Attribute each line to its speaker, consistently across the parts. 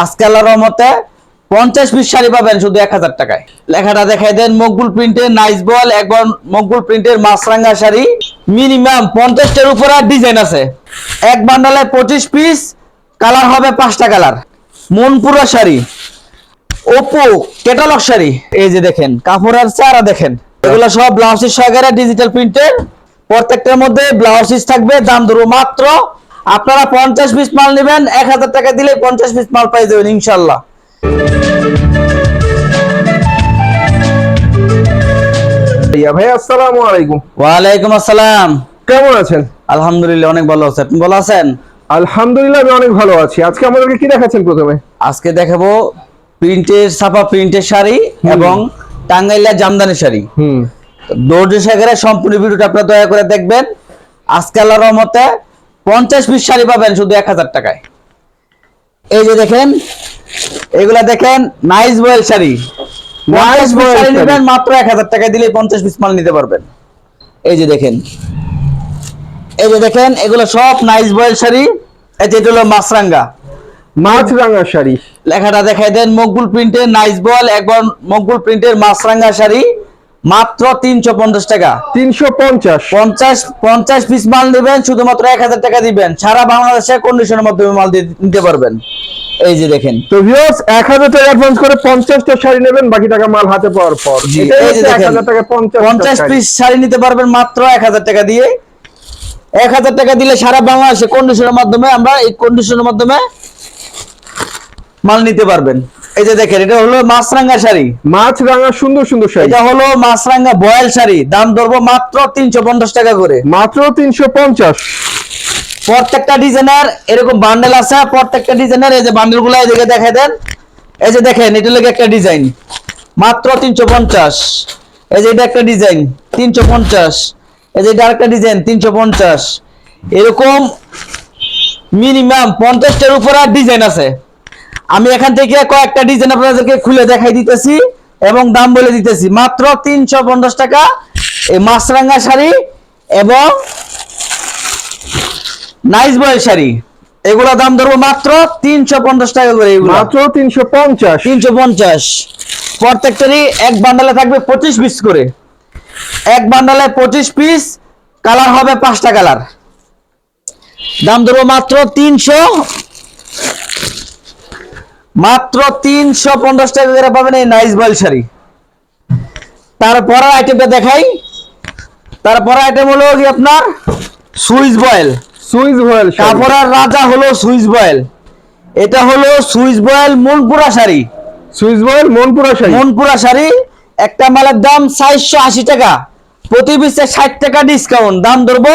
Speaker 1: আজকে আল্লাহর রহমতে পঞ্চাশ পিস শাড়ি পাবেন শুধু এক হাজার টাকায়। লেখাটা দেখাই দেন, মকবুল প্রিন্টের নাইস বল একবার মকবুল প্রিন্টের মাছরাঙ্গা শাড়ি। মিনিমাম পঞ্চাশটার উপরে ডিজাইন আছে। এক বান্ডালে পঁচিশ পিস কালার হবে পাঁচটা কালার মনপুরা শাড়ি ওপো ক্যাটালগ শাড়ি। এই যে দেখেন, কাপড়ের চেহারা দেখেন। এগুলো সব ব্লাউজের সহকারে ডিজিটাল প্রিন্টের প্রত্যেকটার মধ্যে ব্লাউজ পিস থাকবে, দাম ধরো মাত্র আপনারা পঞ্চাশ পিস মাল নেবেন এক হাজার টাকা দিলে পঞ্চাশ পিস মাল পাই যাবেন ইনশাল্লাহ
Speaker 2: ভাই আসসালামু আলাইকুম।
Speaker 1: ওয়ালাইকুম আসসালাম।
Speaker 2: কেমন আছেন?
Speaker 1: আলহামদুলিল্লাহ অনেক ভালো আছেন আপনি ভালো আছেন?
Speaker 2: আলহামদুলিল্লাহ আমি অনেক ভালো আছি। আজকে আমাদেরকে কি দেখাচ্ছেন প্রথমে?
Speaker 1: আজকে দেখাবো প্রিন্টের ছাপা প্রিন্টের শাড়ি এবং টাঙ্গাইলা জামদানি শাড়ি।
Speaker 2: হুম।
Speaker 1: সম্পূর্ণ ভিডিওটা আপনারা দয়া করে দেখবেন। আজকে আল্লাহর রহমতে পঞ্চাশ পিস শাড়ি পাবেন শুধু এক হাজার টাকায়। এই যে দেখেন এগুলা দেখেন nice voile sari. Nice voile sari. নেবেন মাত্র এক হাজার টাকায় দিলে পঞ্চাশ পিস মাল নিতে পারবেন। এই যে দেখেন এই যে দেখেন এগুলো সব নাইস বয়েল শাড়ি। এই যে এটা হলো মাছরাঙ্গা।
Speaker 2: মাছ রাঙা শাড়ি।
Speaker 1: লেখাটা দেখাই দেন মকবুল প্রিন্টের নাইস বল একবার মকবুল প্রিন্টের মাছরাঙ্গা শাড়ি। মাত্র তিনশো পঞ্চাশ টাকা।
Speaker 2: তিনশো পঞ্চাশ।
Speaker 1: পঞ্চাশ পঞ্চাশ পিস মাল নেবেন শুধুমাত্র এক হাজার টাকা দিবেন। সারা বাংলাদেশে কন্ডিশনের মাধ্যমে মাল দিয়ে নিতে পারবেন। এই যে দেখেন।
Speaker 2: তো ভিউয়ার্স এক হাজার টাকা অ্যাডভান্স করে পঞ্চাশটা শাড়ি নেবেন বাকি টাকা মাল হাতে পাওয়ার পর।
Speaker 1: জি, এই যে দেখেন,
Speaker 2: হাজার টাকা পঞ্চাশ
Speaker 1: পঞ্চাশ পিস শাড়ি নিতে পারবেন মাত্র এক হাজার টাকা দিয়ে। এক হাজার টাকা দিলে সারা বাংলাদেশে কন্ডিশনের মাধ্যমে আমরা এই কন্ডিশনের মাধ্যমে মাল নিতে পারবেন। এই যে দেখেন এটা হলো মাছরাঙ্গা শাড়ি।
Speaker 2: মাছ রাঙা সুন্দর সুন্দর শাড়ি।
Speaker 1: এটা হলো মাছরাঙ্গা বয়াল শাড়ি। দাম ধরবো মাত্র তিনশো পঞ্চাশ টাকা করে।
Speaker 2: মাত্র তিনশো পঞ্চাশ।
Speaker 1: প্রত্যেকটা ডিজাইনার এরকম বান্ডেল আছে প্রত্যেকটা ডিজাইনার এই যে বান্ডেলগুলো এদিকে দেখাই দেন। এই যে দেখেন এটা লেগে একটা ডিজাইন। মাত্র তিনশো পঞ্চাশ। এই যে এটা একটা ডিজাইন তিনশো পঞ্চাশ। এই যে এটা আরেকটা ডিজাইন তিনশো পঞ্চাশ। এরকম মিনিমাম পঞ্চাশটার উপর আর ডিজাইন আছে। আমি এখান থেকে কয়েকটা ডিজাইন আপনাদেরকে খুলে দেখাই দিতেছি এবং দাম বলে দিতেছি। মাত্র তিনশো পঞ্চাশ টাকা এই মাছরাঙ্গা শাড়ি এবং নাইস বয়েল শাড়ি। এগুলো দাম ধরবো মাত্র তিনশো পঞ্চাশ টাকা করে এগুলো।
Speaker 2: মাত্র তিনশো পঞ্চাশ।
Speaker 1: তিনশো পঞ্চাশ। প্রত্যেকটারই এক বান্ডালে থাকবে পঁচিশ পিস করে। এক বান্ডালে পঁচিশ পিস কালার হবে পাঁচটা কালার দাম ধরবো মাত্র তিনশো মাত্র তিনশো পঞ্চাশ টাকা করে পাবেন এই নাইস বয়েল শাড়ি। তারপরে আইটেমটা দেখাই। তারপরে আইটেম হলো কি আপনার? সুইচ বয়েল
Speaker 2: সুইস ভয়েল
Speaker 1: কাপড়ের রাজা হলো সুইচ বয়েল এটা হলো Swiss voile Monpura sari.
Speaker 2: Swiss voile Monpura sari.
Speaker 1: Monpura sari. একটা মালের দাম চারশো আশি টাকা। প্রতি পিসে ষাট টাকা ডিসকাউন্ট দাম ধরবো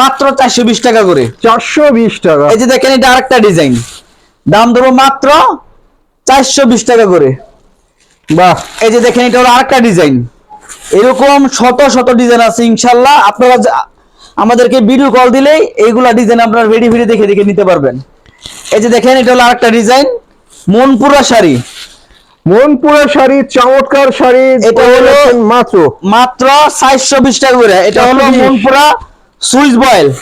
Speaker 1: মাত্র চারশো বিশ টাকা করে।
Speaker 2: চারশো বিশ টাকা।
Speaker 1: এই যে দেখেন এটা আরেকটা ডিজাইন দাম ধরবো মাত্র চারশো বিশ টাকা করে।
Speaker 2: বাহ
Speaker 1: এই যে দেখেন এটা হলো আরেকটা ডিজাইন। এরকম শত শত ডিজাইন আছে ইনশাল্লাহ। আপনারা আমাদেরকে ভিডিও কল দিলেই এইগুলা ডিজাইন আপনারা ভিডিও ভিডিও দেখে দেখে নিতে পারবেন। এই যে দেখেন এটা হলো আরেকটা ডিজাইন মনপুরা শাড়ি।
Speaker 2: মনপুরা শাড়ি চমৎকার শাড়ি
Speaker 1: এটা হলো-
Speaker 2: মাত্র
Speaker 1: মাত্র চারশো বিশ টাকা করে। এটা হলো Monpura Swiss voile.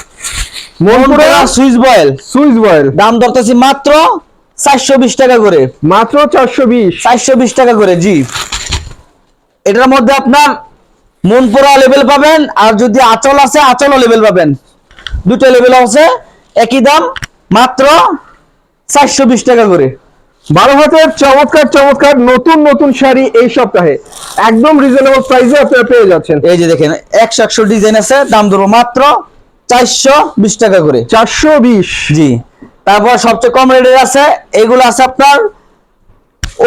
Speaker 1: Monpura Swiss voile.
Speaker 2: Swiss voile
Speaker 1: দাম ধরতেছি মাত্র চারশো বিশ টাকা করে।
Speaker 2: মাত্র চারশো বিশ।
Speaker 1: চারশো বিশ টাকা করে জি। এটার মধ্যে আপনার মনপুরা লেভেল পাবেন আর যদি আচল আছে আচলও লেভেল পাবেন। দুটো লেভেল আছে একই দাম মাত্র চারশো বিশ টাকা করে।
Speaker 2: বারো হাতের চমৎকার চমৎকার নতুন নতুন শাড়ি এই সপ্তাহে। একদম রিজনেবল প্রাইসে আপনারা পেয়ে যাচ্ছেন।
Speaker 1: এই যে দেখেন একশো একশো ডিজাইন আছে দাম ধরো মাত্র চারশো বিশ টাকা করে।
Speaker 2: চারশো বিশ।
Speaker 1: জি। তারপর সবচেয়ে কম রেটের আছে এগুলো আছে আপনার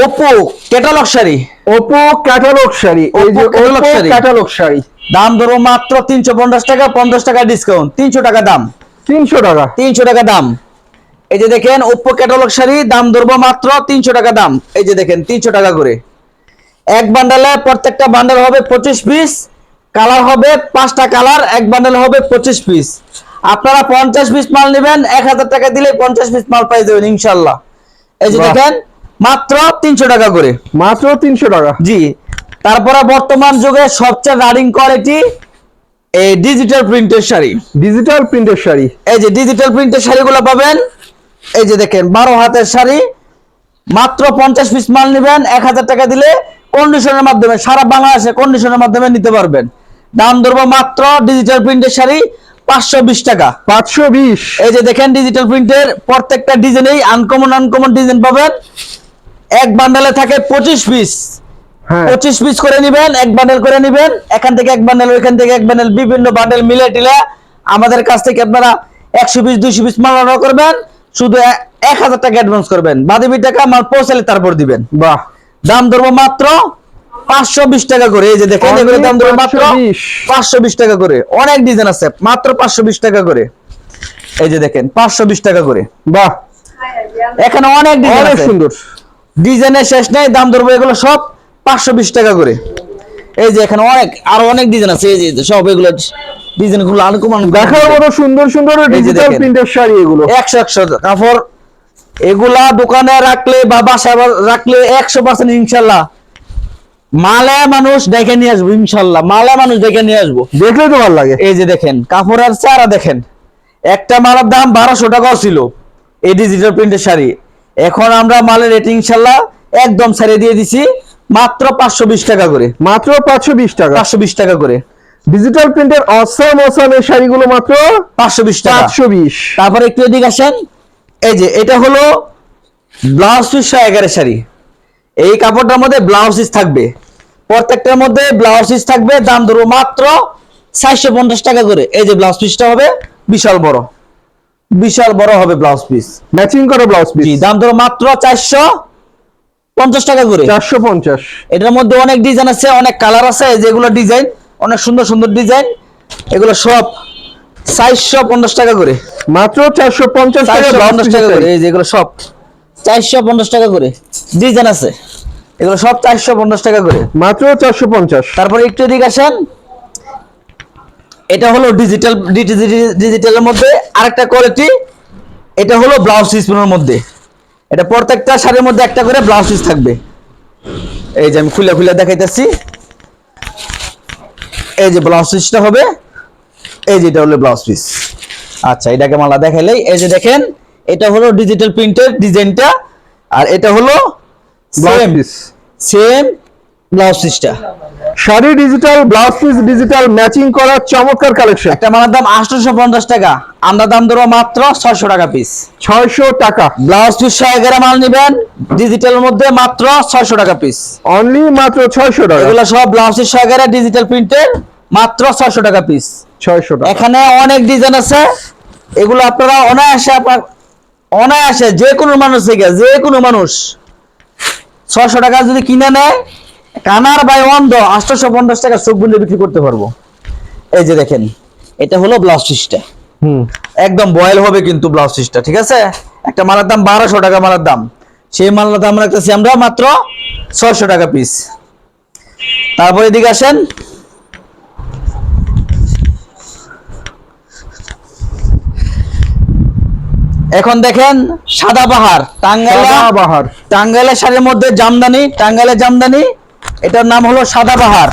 Speaker 1: ওপো ক্যাটালগ শাড়ি।
Speaker 2: ওপো ক্যাটালগ শাড়ি এই যে ওপো। ক্যাটালগ শাড়ি।
Speaker 1: দাম ধরো মাত্র তিনশো পঞ্চাশ টাকা পঞ্চাশ টাকা ডিসকাউন্ট তিনশো টাকা দাম।
Speaker 2: তিনশো টাকা।
Speaker 1: তিনশো টাকা দাম। এই যে দেখেন ওপ্পো ক্যাটালগ শাড়ি দাম ধরবো মাত্র তিনশো টাকা দাম। এই যে দেখেন তিনশো টাকা করে। এক বান্ডালে প্রত্যেকটা বান্ডাল হবে পঁচিশ পিস কালার হবে পাঁচটা কালার এক বান্ডাল হবে পঁচিশ পিস আপনারা পঞ্চাশ পিস মাল নেবেন এক হাজার টাকা দিলে পঞ্চাশ পিস মাল পাই যাবেন ইনশাল্লাহ এই যে দেখেন মাত্র তিনশো টাকা করে।
Speaker 2: মাত্র তিনশো টাকা।
Speaker 1: জি। তারপরে বর্তমান যুগে সবচেয়ে রানিং কোয়ালিটি এই ডিজিটাল প্রিন্টের শাড়ি।
Speaker 2: ডিজিটাল প্রিন্টের শাড়ি।
Speaker 1: এই যে ডিজিটাল প্রিন্টের শাড়িগুলো পাবেন এই যে দেখেন বারো হাতের শাড়ি। মাত্র পঞ্চাশ পিস মাল নেবেন এক হাজার টাকা দিলে কন্ডিশনের মাধ্যমে সারা বাংলাদেশে কন্ডিশনের মাধ্যমে নিতে পারবেন। দাম ধরবো মাত্র ডিজিটাল প্রিন্টের শাড়ি পাঁচশো বিশ টাকা।
Speaker 2: পাঁচশো বিশ।
Speaker 1: এই যে দেখেন ডিজিটাল প্রিন্টের প্রত্যেকটা ডিজাইনেই আনকমন আনকমন ডিজাইন পাবেন। এক বান্ডালে থাকে পঁচিশ পিস
Speaker 2: হ্যাঁ।
Speaker 1: পঁচিশ পিস করে নিবেন এক বান্ডেল করে নিবেন। এখান থেকে এক বান্ডেল ওইখান থেকে এক বান্ডেল বিভিন্ন বান্ডেল মিলে টিলে আমাদের কাছ থেকে আপনারা একশো পিস দুইশো পিস মাল অর্ডার করবেন। শুধু এক হাজার টাকা অ্যাডভান্স করবেন। বাদিবি টাকা মাল পৌঁছালে তারপর দিবেন।
Speaker 2: বাহ।
Speaker 1: দাম ধরবো মাত্র পাঁচশো বিশ টাকা করে এই যে দেখেন এগুলোর দাম ধরবো মাত্র
Speaker 2: 520
Speaker 1: পাঁচশো বিশ টাকা করে। অনেক ডিজাইন আছে মাত্র পাঁচশো বিশ টাকা করে। এই যে দেখেন পাঁচশো বিশ টাকা করে।
Speaker 2: বাহ।
Speaker 1: এখানে অনেক ডিজাইন
Speaker 2: অনেক সুন্দর।
Speaker 1: ডিজাইনের শেষ নেই দাম ধরবো এগুলো সব পাঁচশো বিশ টাকা করে। এই যে এখানে অনেক আরও অনেক ডিজাইন আছে এই যে সব এগুলো ডিজাইনগুলো আনুকুমান
Speaker 2: দেখার মতো সুন্দর সুন্দর ডিজিটাল প্রিন্টের শাড়ি এগুলো।
Speaker 1: একশো একশো কাপড় এগুলা দোকানে রাখলে বা বাসায় রাখলে একশো পার্সেন্ট ইনশাল্লাহ মালে মানুষ দেখে নিয়ে আসব ইনশাল্লাহ। মালে মানুষ দেখে নিয়ে আসব।
Speaker 2: দেখলে তো ভালো লাগে।
Speaker 1: এই যে দেখেন কাপড় আর চারা দেখেন। একটা মালার দাম বারোশো টাকাও ছিল এই ডিজিটাল প্রিন্টের শাড়ি। এখন আমরা মালের রেটিং ইনশাল্লাহ একদম ছেড়ে দিয়ে দিছি মাত্র পাঁচশো বিশ টাকা করে।
Speaker 2: মাত্র পাঁচশো বিশ টাকা।
Speaker 1: পাঁচশো বিশ টাকা করে।
Speaker 2: ডিজিটাল প্রিন্টের অসাম অসাম এই শাড়িগুলো মাত্র
Speaker 1: পাঁচশো বিশ টাকা।
Speaker 2: পাঁচশো বিশ।
Speaker 1: তারপরে একটু এদিকে আসেন। এই যে এটা হলো ব্লাউজ পিস এগারো শাড়ি। এই কাপড়টার মধ্যে ব্লাউজ পিস থাকবে। প্রত্যেকটার মধ্যে ব্লাউজ পিস থাকবে দাম ধরবো মাত্র চারশো পঞ্চাশ টাকা করে। এই যে ব্লাউজ পিসটা হবে বিশাল বড়। বিশাল বড় হবে ব্লাউজ পিস
Speaker 2: ম্যাচিং করা ব্লাউজ পিস
Speaker 1: দাম ধরো মাত্র চারশো পঞ্চাশ টাকা করে।
Speaker 2: চারশো পঞ্চাশ।
Speaker 1: এটার মধ্যে অনেক ডিজাইন আছে অনেক কালার আছে যেগুলো ডিজাইন অনেক সুন্দর সুন্দর ডিজাইন এগুলো সব চারশো পঞ্চাশ টাকা করে।
Speaker 2: মাত্র চারশো পঞ্চাশ টাকা
Speaker 1: করে এই যেগুলো সব। চারশো পঞ্চাশ টাকা করে। ডিজাইন আছে। এগুলো সব চারশো পঞ্চাশ টাকা করে।
Speaker 2: মাত্র চারশো পঞ্চাশ।
Speaker 1: তারপরে একটু এদিকে আসেন। এটা হলো ডিজিটাল ডিজিটালের মধ্যে আরেকটা কোয়ালিটি এটা হলো ব্লাউজ পিসের মধ্যে। এটা প্রত্যেকটা শাড়ির মধ্যে একটা করে ব্লাউজ পিস থাকবে। এই যে আমি খুলে খুলে দেখাইতেছি। এই যে ব্লাউজ পিসটা হবে। এই যে এটা হলো ব্লাউজ পিস আচ্ছা এটাকে মালা দেখাইলেই এই যে দেখেন এটা হলো ডিজিটাল প্রিন্টের ডিজাইনটা আর এটা হলো সেম সেম ব্লাউজ পিসটা
Speaker 2: sari digital blouse piece digital matching করা চমৎকার কালেকশন
Speaker 1: একটা মালার দাম আটশোশো পঞ্চাশ টাকা আমরা দাম ধরো মাত্র ছয়শো টাকা পিস
Speaker 2: ছয়শো টাকা।
Speaker 1: ব্লাউজ পিস সহ এগারো মাল নিবেন ডিজিটালের মধ্যে মাত্র ছয়শো টাকা পিস
Speaker 2: অনলি মাত্র ছয়শো টাকা।
Speaker 1: এগুলো সব ব্লাউজ পিস সহ এগারো ডিজিটাল প্রিন্টের মাত্র ছয়শো টাকা পিস
Speaker 2: ছয়শো টাকা।
Speaker 1: এখানে অনেক ডিজাইন আছে এগুলো আপনারা অনায়াসে আপনার অনায়াসে যে কোনো মানুষ থেকে যে কোনো মানুষ। ছশো টাকা যদি কিনে নেয় কানার বাই অন্ধ আটশোশো পঞ্চাশ টাকা চোখ বুঝে বিক্রি করতে পারব। এই যে দেখেন এটা হলো ব্লাউজ পিসটা। একদম বয়েল হবে কিন্তু ব্লাউজ পিসটা ঠিক আছে? একটা মালার দাম বারোশো টাকা মালার দাম। সেই মালার দাম রাখতেছি আমরা মাত্র ছশো টাকা পিস। তারপরে এদিকে আসেন এখন দেখেন সাদা পাহাড় টাঙ্গাইলা
Speaker 2: বাহার
Speaker 1: টাঙ্গাইলের শাড়ির মধ্যে জামদানি টাঙ্গাইলের জামদানি এটার নাম হলো সাদা বাহার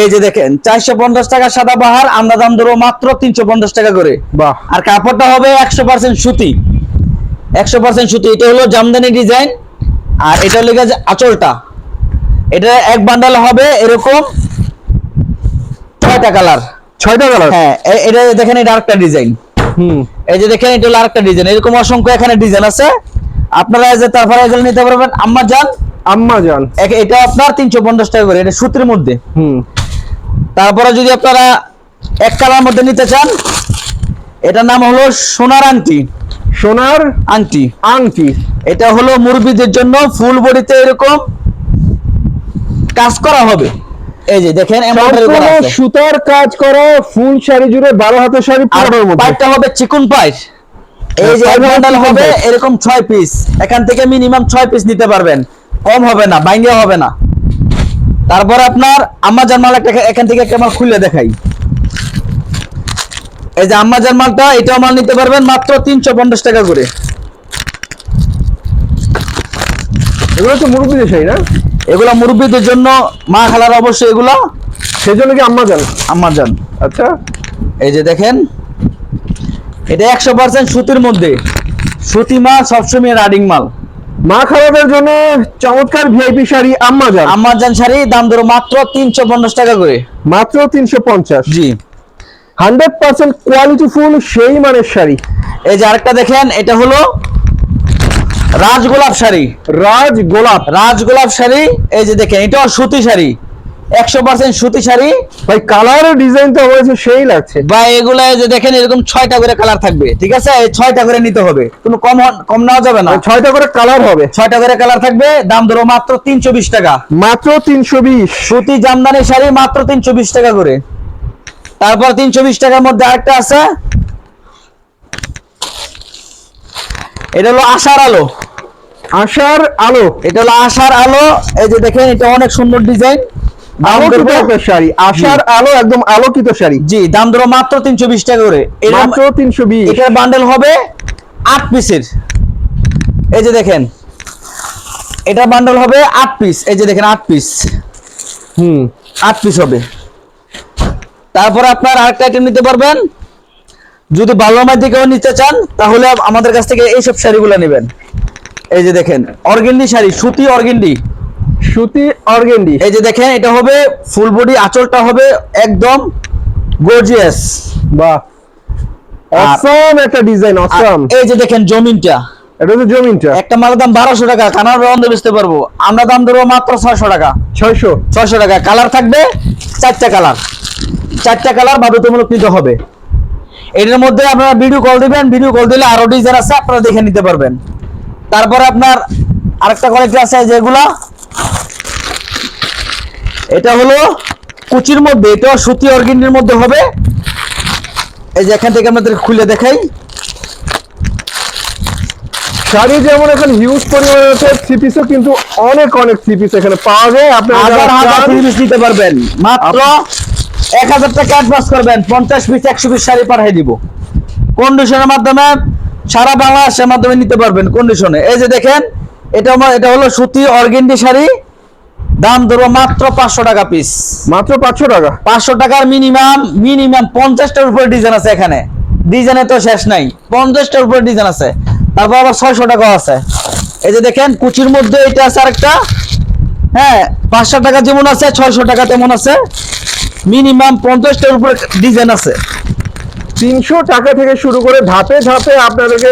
Speaker 1: এই যে দেখেন চারশো পঞ্চাশ টাকা সাদা বাহার আমরা দাম ধরবো মাত্র তিনশো পঞ্চাশ টাকা করে।
Speaker 2: বাহ।
Speaker 1: আর কাপড়টা হবে একশো পার্সেন্ট সুতি। একশো পার্সেন্ট সুতি এটা হলো জামদানি ডিজাইন আর এটা হলো গিয়ে যে আঁচলটা। এটা এক বান্ডাল হবে এরকম ছয়টা কালার।
Speaker 2: ছয়টা কালার?
Speaker 1: হ্যাঁ এটা দেখেন এটা আরেকটা ডিজাইন। এই যে দেখেন এটা হলো আরেকটা ডিজাইন এরকম অসংখ্য এখানে ডিজাইন আছে। আপনারা এই যে তারপরে এগুলো নিতে পারবেন। আম্মা যান
Speaker 2: আম্মা জান।
Speaker 1: এটা আপনার তিনশো পঞ্চাশ টাকা করে। এটা সুতির মধ্যে।
Speaker 2: হুম।
Speaker 1: তারপরে যদি আপনারা এক কালার মধ্যে নিতে চান এটার নাম হলো সোনার আংটি।
Speaker 2: সোনার
Speaker 1: আংটি।
Speaker 2: আংটি।
Speaker 1: এটা হলো মুরবিদের জন্য ফুল বডিতে এরকম কাজ করা হবে। এই যে দেখেন।
Speaker 2: সুতার কাজ করা ফুল শাড়ি জুড়ে বারো হাতের শাড়ি
Speaker 1: হবে চিকুন পাইপ এই যে
Speaker 2: হবে
Speaker 1: বান্ডাল হবে এরকম ছয় পিস এখান থেকে মিনিমাম ছয় পিস নিতে পারবেন। কম হবে না বাইঙ্গে হবে না। তারপর আপনার আম্মা জানমাল একটা এখান থেকে একটা মাল খুলে দেখাই। এই যে আম্মা জানমালটা এটাও মাল নিতে পারবেন মাত্র তিনশো পঞ্চাশ টাকা করে।
Speaker 2: এগুলো তো মুরব্বীদের শাড়ি না?
Speaker 1: এগুলো মুরব্বীদের জন্য মা খালার অবশ্যই এগুলো?
Speaker 2: সেই জন্য কি আম্মা জান
Speaker 1: আম্মা জান
Speaker 2: আচ্ছা।
Speaker 1: এই যে দেখেন এটা একশো পার্সেন্ট সুতির মধ্যে। সুতি মাল সবসময় রাডিং মাল।
Speaker 2: মা খারাপের জন্য চমৎকার ভিআইপি শাড়ি আম্মাজান
Speaker 1: আমাজন শাড়ি দাম ধরো মাত্র তিনশো পঞ্চাশ টাকা করে।
Speaker 2: মাত্র তিনশো পঞ্চাশ।
Speaker 1: জি।
Speaker 2: হান্ড্রেড পার্সেন্ট কোয়ালিটি ফুল সেই মানের শাড়ি।
Speaker 1: এই যে আরেকটা দেখেন এটা হলো রাজগোলাপ শাড়ি।
Speaker 2: রাজ গোলাপ।
Speaker 1: রাজগোলাপ শাড়ি এই যে দেখেন এটাও সুতি শাড়ি। একশো পার্সেন্ট সুতি শাড়ি।
Speaker 2: ভাই কালারের ডিজাইনটা হয়েছে সেই লাগছে।
Speaker 1: বা এগুলা যে দেখেন এরকম ছয়টা করে কালার থাকবে। ঠিক আছে? এই ছয়টা করে নিতে হবে। কোনো কম কম নেওয়া যাবে না।
Speaker 2: ছয়টা করে কালার হবে।
Speaker 1: ছয়টা করে কালার থাকবে। দাম ধরো মাত্র তিনশো বিশ টাকা।
Speaker 2: মাত্র তিনশো বিশ।
Speaker 1: সুতি জামদানি শাড়ি মাত্র তিনশো বিশ টাকা করে। তারপর তিনশো বিশ টাকার মধ্যে আরেকটা আছে। এটা হলো আশার আলো।
Speaker 2: আশার আলো।
Speaker 1: এটা হলো আশার আলো। এই যে দেখেন এটা অনেক সুন্দর ডিজাইন।
Speaker 2: শাড়ি আশার আলো একদম আলোকিত শাড়ি।
Speaker 1: জি দাম ধরো মাত্র তিনশো বিশ টাকা করে।
Speaker 2: মাত্র তিনশো বিশ।
Speaker 1: এটার বান্ডেল হবে আট পিসের এই যে দেখেন এটা বান্ডেল হবে আট পিস এই যে দেখেন আট পিস
Speaker 2: হুম।
Speaker 1: আট পিস হবে। তারপর আপনার আরেকটা আইটেম নিতে পারবেন। যদি ভালো মার দিকেও নিতে চান তাহলে আমাদের কাছ থেকে এইসব শাড়িগুলো নেবেন। এই যে দেখেন অর্গেন্ডি শাড়ি সুতি অর্গেন্ডি।
Speaker 2: সুতি অর্গেন্ডি।
Speaker 1: এই যে দেখেন এটা হবে ফুল বডি আঁচলটা হবে একদম গর্জিয়াস
Speaker 2: বাহ। অসম একটা ডিজাইন অসম
Speaker 1: এই যে দেখেন জমিনটা।
Speaker 2: এটা হচ্ছে জমিনটা।
Speaker 1: একটা মালের দাম বারোশো টাকা কানার রন্ধে বেচতে পারব। আমরা দাম দেবো মাত্র ছয়শো টাকা।
Speaker 2: ছয়শো?
Speaker 1: ছয়শো টাকা। কালার থাকবে চারটা কালার। চারটা কালার বাধ্যতামূলক নিতে হবে। এটার মধ্যে আপনারা ভিডিও কল দিবেন ভিডিও কল দিলে আরও ডিজাইন আছে আপনারা দেখে নিতে পারবেন। তারপরে আপনার আরেকটা কোয়ালিটি আছে যেগুলা এটা হলো কুচির মধ্যে এটা সুতি অর্গিনের মধ্যে হবে। এই যে এখান থেকে আমাদের খুলে দেখাই।
Speaker 2: শাড়ি যেমন এখন হিউজ পরিমাণে আছে থ্রি পিসও কিন্তু অনেক অনেক থ্রি পিস এখানে পাওয়া যায়। আপনারা
Speaker 1: হাজার হাজার
Speaker 2: চান,
Speaker 1: পিস নিতে পারবেন। মাত্র এক হাজার টাকা অ্যাডভান্স করবেন পঞ্চাশ পিস একশো পিস শাড়ি পাঠিয়ে দিব। কন্ডিশনের মাধ্যমে সারা বাংলাদেশের মাধ্যমে নিতে পারবেন কন্ডিশনে এই যে দেখেন এটা আমার- এটা হলো সুতি অর্গেন্ডি শাড়ি। দাম ধরবো মাত্র পাঁচশো টাকা পিস
Speaker 2: মাত্র পাঁচশো টাকা?
Speaker 1: পাঁচশো টাকার মিনিমাম মিনিমাম পঞ্চাশটার উপরে ডিজাইন আছে এখানে। ডিজাইনে তো শেষ নাই। পঞ্চাশটার উপরে ডিজাইন আছে। তারপর আবার ছয়শো টাকাও আছে। এই যে দেখেন কুচির মধ্যে এটা আছে আরেকটা। হ্যাঁ পাঁচশো টাকা যেমন আছে ছয়শো টাকা তেমন আছে। মিনিমাম পঞ্চাশটার উপরে ডিজাইন আছে।
Speaker 2: তিনশো টাকা থেকে শুরু করে ধাপে ধাপে আপনাদেরকে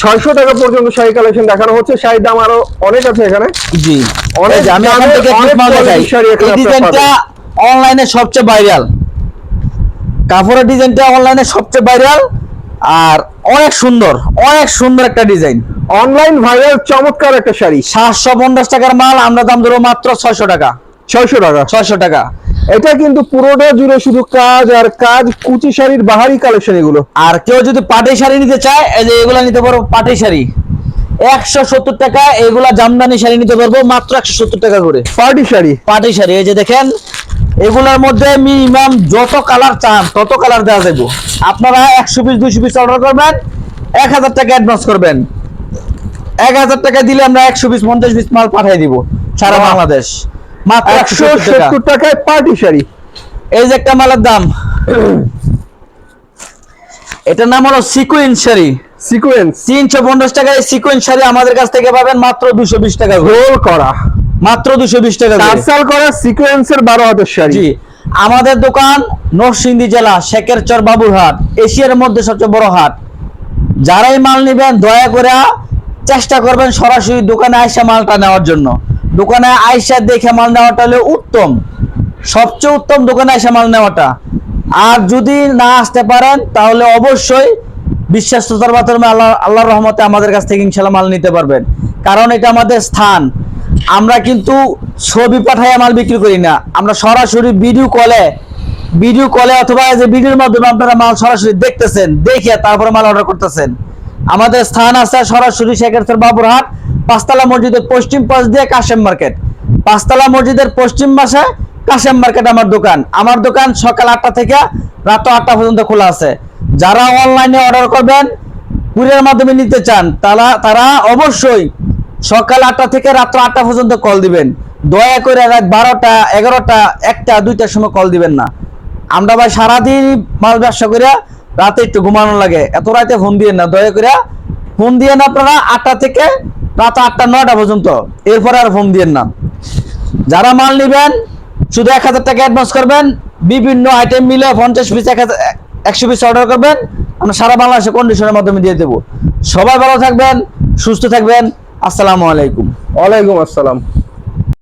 Speaker 2: ছয়শো টাকা পর্যন্ত শাড়ি কালেকশন দেখানো হচ্ছে। শাড়ির দাম আরও অনেক আছে এখানে।
Speaker 1: জি।
Speaker 2: অনেক
Speaker 1: আমি এখান থেকে এই ডিজাইনটা অনলাইনে সবচেয়ে ভাইরাল কাপড়ের ডিজাইনটা অনলাইনে সবচেয়ে ভাইরাল আর অনেক সুন্দর অনেক সুন্দর একটা ডিজাইন
Speaker 2: অনলাইন ভাইরাল চমৎকার একটা শাড়ি।
Speaker 1: সাতশো পঞ্চাশ টাকার মাল আমরা দাম ধরো মাত্র ছয়শো টাকা।
Speaker 2: ছয়শো টাকা।
Speaker 1: ছয়শো টাকা।
Speaker 2: এটা কিন্তু পুরোটা জুড়ে শুধু কাজ আর কাজ কুচি শাড়ির বাহারি কালেকশন এগুলো।
Speaker 1: আর কেউ যদি পাটি শাড়ি নিতে চায় এই যে এগুলা নিতে পারো পাটি শাড়ি। একশো সত্তর টাকা এগুলা জামদানি শাড়ি নিতে পারব মাত্র একশো সত্তর টাকা করে।
Speaker 2: পার্টি শাড়ি।
Speaker 1: পাটি শাড়ি এই যে দেখেন এগুলোর মধ্যে মিনিমাম যত কালার চান তত কালার দেওয়া যাবে আপনারা একশো পিস দুইশো পিস অর্ডার করবেন এক হাজার টাকা অ্যাডভান্স করবেন। এক হাজার টাকা দিলে আমরা একশো পিস পঞ্চাশ পিস মাল পাঠিয়ে দিব সারা বাংলাদেশ। মাত্র
Speaker 2: একশো
Speaker 1: একশো টাকা।
Speaker 2: সত্তর টাকায় পার্টি শাড়ি।
Speaker 1: এই যে একটা মালের দাম। এটার নাম হলো সিকুয়েন্স শাড়ি।
Speaker 2: সিকোয়েন্স।
Speaker 1: তিনশো পঞ্চাশ টাকায় সিকুয়েন্স শাড়ি আমাদের কাছ থেকে পাবেন মাত্র দুশো বিশ টাকা
Speaker 2: রোল করা।
Speaker 1: মাত্র দুশো বিশ টাকা করে।
Speaker 2: টার্সাল করা সিকোয়েন্সের বারো হাতের শাড়ি।
Speaker 1: জি আমাদের দোকান নরসিংদী জেলা শেখের শেখেরচর বাবুরহাট এশিয়ার মধ্যে সবচেয়ে বড় হাট। যারাই মাল নেবেন দয়া করে চেষ্টা করবেন সরাসরি দোকানে আইসা মালটা নেওয়ার জন্য। দোকানে আইসা দেখে মাল নেওয়াটা হলে উত্তম। সবচেয়ে উত্তম দোকানে আইসা মাল নেওয়াটা। আর যদি না আসতে পারেন, তাহলে অবশ্যই বিশ্বাসতার মাধ্যমে আল্লাহ, আল্লাহর রহমতে আমাদের কাছ থেকে ইনশাল্লাহ মাল নিতে পারবেন। কারণ এটা আমাদের স্থান। আমরা কিন্তু ছবি পাঠাইয়া মাল বিক্রি করি না। আমরা সরাসরি ভিডিও কলে ভিডিও কলে অথবা যে ভিডিওর মাধ্যমে আপনারা মাল সরাসরি দেখতেছেন দেখে তারপরে মাল অর্ডার করতেছেন। আমাদের স্থান আছে সরাসরি শেখেরচর বাবুরহাট। পাঁচতলা মসজিদের পশ্চিম পাশ দিয়ে কাশেম মার্কেট। পাঁচতলা মসজিদের পশ্চিম পাশে কাশেম মার্কেট আমার দোকান। আমার দোকান সকাল আটটা থেকে রাত আটটা পর্যন্ত খোলা আছে। যারা অনলাইনে অর্ডার করবেন, কুরিয়ার মাধ্যমে নিতে চান, তারা তারা অবশ্যই সকাল আটটা থেকে রাত্র আটটা পর্যন্ত কল দিবেন। দয়া করে রাত বারোটা, এগারোটা, একটা, দুইটার সময় কল দিবেন না। আমরা ভাই সারাদিন মাল ব্যবসা করে রাতে একটু ঘুমানো লাগে। এত রাতে ফোন দিয়ে না। দয়া করে ফোন দিয়ে না আপনারা আটটা থেকে রাত আটটা, নয়টা পর্যন্ত। এরপরে আর ফোন দিয়েন না। যারা মাল নিবেন, শুধু এক হাজার টাকা অ্যাডভান্স করবেন, বিভিন্ন আইটেম মিলে পঞ্চাশ পিস এক হাজার, একশো পিস অর্ডার করবেন, আমরা সারা বাংলাদেশে কন্ডিশনের মাধ্যমে দিয়ে দেবো। সবাই ভালো থাকবেন, সুস্থ থাকবেন। আসসালামু আলাইকুম।
Speaker 2: ওয়ালাইকুম আসসালাম।